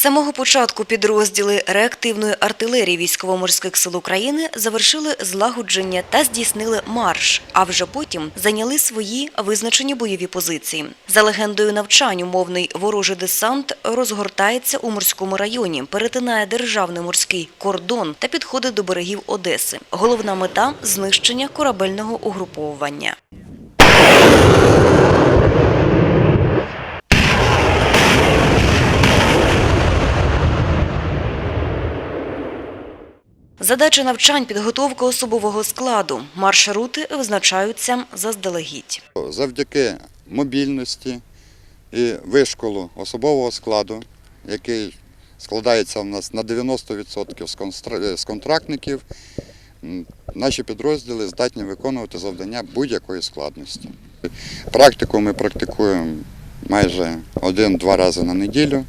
Самого початку підрозділи реактивної артилерії військово-морських сил України завершили злагодження та здійснили марш, а вже потім зайняли свої визначені бойові позиції. За легендою навчань, умовний ворожий десант розгортається у морському районі, перетинає державний морський кордон та підходить до берегів Одеси. Головна мета знищення корабельного угруповування. Задача навчань підготовка особового складу. Маршрути визначаються заздалегідь. Завдяки мобільності і вишколу особового складу, який складається в нас на 90% з констра- контрактників, наші підрозділи здатні виконувати завдання будь-якої складності. Практику ми практикуємо майже один-два рази на неділю.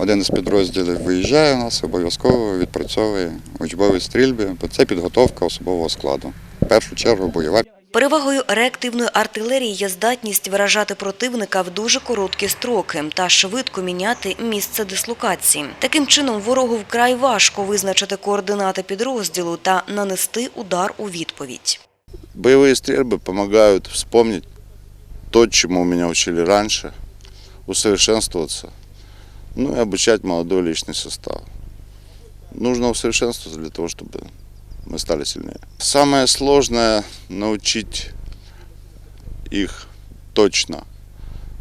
Один із підрозділів виїжджає у нас, обов'язково відпрацьовує учбові стрільби, бо це підготовка особового складу. В першу чергу бойова Перевагою реактивної артилерії є здатність виражати противника в дуже короткі строки та швидко міняти місце дислокації. Таким чином, ворогу вкрай важко визначити координати підрозділу та нанести удар у відповідь. Боевые стрельбы помогают вспомнить то, чему меня учили раньше, усовершенствоваться, ну и обучать молодой личный состав. Нужно усовершенствоваться для того, чтобы мы стали сильнее. Самое сложное научить их точно,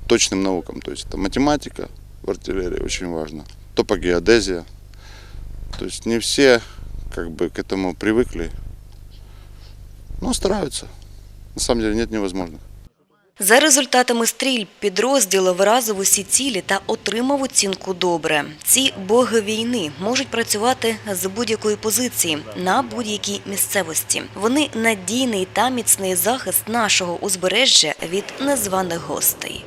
точным наукам. То есть это математика в артиллерии очень важно, топогеодезия. То есть не все как бы к этому привыкли, но стараются. На самом деле нет невозможных. За результатами стрільб підрозділ виразив усі цілі та отримав оцінку добре. Ці боги війни можуть працювати з будь-якої позиції на будь-якій місцевості. Вони надійний та міцний захист нашого узбережжя від незваних гостей.